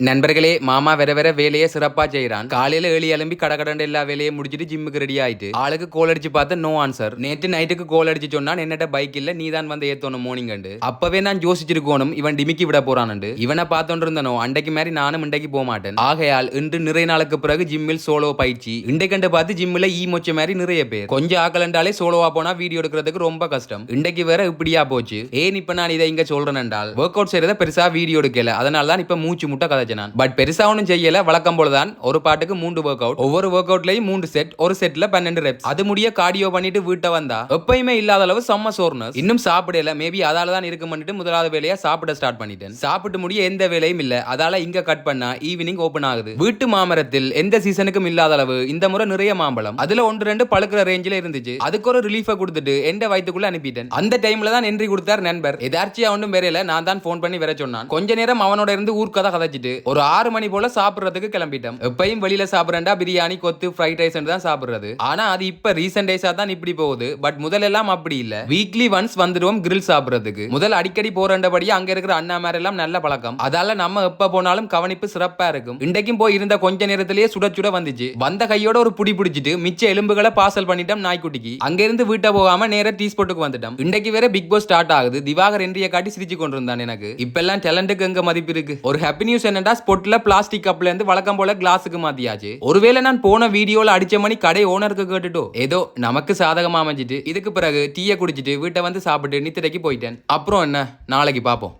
நண்பர்களே மாமா வேற வேற வேலையை சிறப்பா செய்யறான் காலையில ஏழு எலும்பி கடகடண்டு எல்லா வேலையும் முடிச்சிட்டு ஜிம்முக்கு ரெடி ஆயிட்டு ஆளுக்கு கோல் அடிச்சு பார்த்து நோ ஆன்சர் நேற்று நைட்டுக்கு கோல் அடிச்சு சொன்னான் என்னட்ட பைக் இல்ல நீ தான் வந்து ஏத்தணும் மோர்னிங் அண்டு அப்பவே நான் யோசிச்சிருக்கணும் இவன் டிமிக்கி விட போறான்னு இவனை பார்த்தோன் இருந்தனோ அண்டைக்கு மாதிரி நானும் இண்டைக்கு போக மாட்டேன். ஆகையால் இன்று நிறைய நாளுக்கு பிறகு ஜிம்மில் சோலோ பயிற்சி. இண்டைக்கண்டு பார்த்து ஜிம்மில் ஈ மொச்ச மாதிரி நிறைய பேர். கொஞ்சம் ஆக்கலண்டாலே சோலோவா போனா வீடியோ எடுக்கிறதுக்கு ரொம்ப கஷ்டம். இண்டைக்கு வேற இப்படியா போச்சு. ஏன் இப்ப நான் இதை இங்க சொல்றேன் என்றால் ஒர்க் அவுட் செய்யறத பெருசா வீடியோ எடுக்கல. அதனால தான் இப்ப மூச்சு முட்டை கதைச்சு நான் பட் பெருசா ஒன்றும் செய்யல. வழக்கம் போலதான் ஒரு பாட்டுக்கு மூன்று ஒர்க் அவுட் ஒவ்வொரு ஒர்க் அவுட்லயும் மூன்று செட் ஒரு செட்ல பன்னெண்டு ரெப்ஸ் அது முடிய கார்டியோ பண்ணிட்டு வீட்டை வந்தா எப்பயுமே இல்லாத அளவு செம்ம சோர்னஸ் இன்னும் சாப்பிடல. மேபி அதால தான் இருக்கும் பண்ணிட்டு முதலாவது வேலையா சாப்பிட ஸ்டார்ட் பண்ணிட்டேன். சாப்பிட்டு முடிய எந்த வேலையும் இல்ல. அதால இங்க கட் பண்ணா ஈவினிங் ஓபன் ஆகுது. வீட்டு மாமரத்தில் எந்த சீசனுக்கும் இல்லாத அளவு இந்த முறை நிறைய மாம்பழம். அதுல ஒன்று ரெண்டு பழுக்கிற ரேஞ்சில இருந்துச்சு. அதுக்கு ஒரு ரிலீஃபை கொடுத்துட்டு எந்த வயிற்றுக்குள்ள அனுப்பிட்டேன். அந்த டைம்ல தான் என்ட்ரி கொடுத்தார் நண்பர். எதார்ச்சியா ஒன்றும் வேறையில நான் தான் ஃபோன் பண்ணி வர சொன்னான் கொஞ்ச நேரம் அவனோட இருந்து ஊர்க்கதை கதைச்சிட்டு ஒரு ஆறு மணி போல சாப்பிடுறதுக்கு கிளம்பிட்டோம் எப்பயும் வெளியில சாப்பிடறா பிரியாணி கொத்து ஃப்ரைட் ரைஸ் தான் சாப்பிடுறது. ஆனா அது இப்ப ரீசெண்ட் டேஸா தான் இப்படி போகுது. பட் முதலெல்லாம் அப்படி இல்ல. வீக்லி ஒன்ஸ் வந்துருவோம் கிரில் சாப்பிடுறதுக்கு. முதல் அடிக்கடி போறண்டபடி அங்க இருக்கிற அண்ணா மாதிரி எல்லாம் நல்ல பழக்கம். அதால நம்ம எப்ப போனாலும் கவனிப்பு சிறப்பா இருக்கும். இன்றைக்கும் போய் இருந்த கொஞ்ச நேரத்திலேயே சுட சுட வந்துச்சு. வந்த கையோட ஒரு புடி பிடிச்சிட்டு மிச்ச எலும்புகளை பார்சல் பண்ணிட்டோம் நாய்க்குட்டிக்கு. அங்க இருந்து வீட்டை போகாம நேர டீ ஸ்பாட்டுக்கு வந்துட்டோம். இன்றைக்கு வேற பிக் பாஸ் ஸ்டார்ட் ஆகுது. திவாகர் என்றிய காட்டி சிரிச்சு கொண்டிருந்தான் எனக்கு. இப்பெல்லாம் டேலண்ட்டுக்கு எங்க மதிப்பு இருக்கு? ஒரு ஹாப்பி நியூஸ் என்ன என்னடா ஸ்பொட்ல பிளாஸ்டிக் கப்ல இருந்து வழக்கம் போல கிளாஸுக்கு மாத்தியாச்சு. ஒருவேளை நான் போன வீடியோல அடிச்ச மணி கடை ஓனருக்கு கேட்டுட்டோ? ஏதோ நமக்கு சாதகமா அமைஞ்சிட்டு இதுக்கு பிறகு டீயை குடிச்சிட்டு வீட்டை வந்து சாப்பிட்டு நித்திரைக்கு போயிட்டேன். அப்புறம் என்ன? நாளைக்கு பார்ப்போம்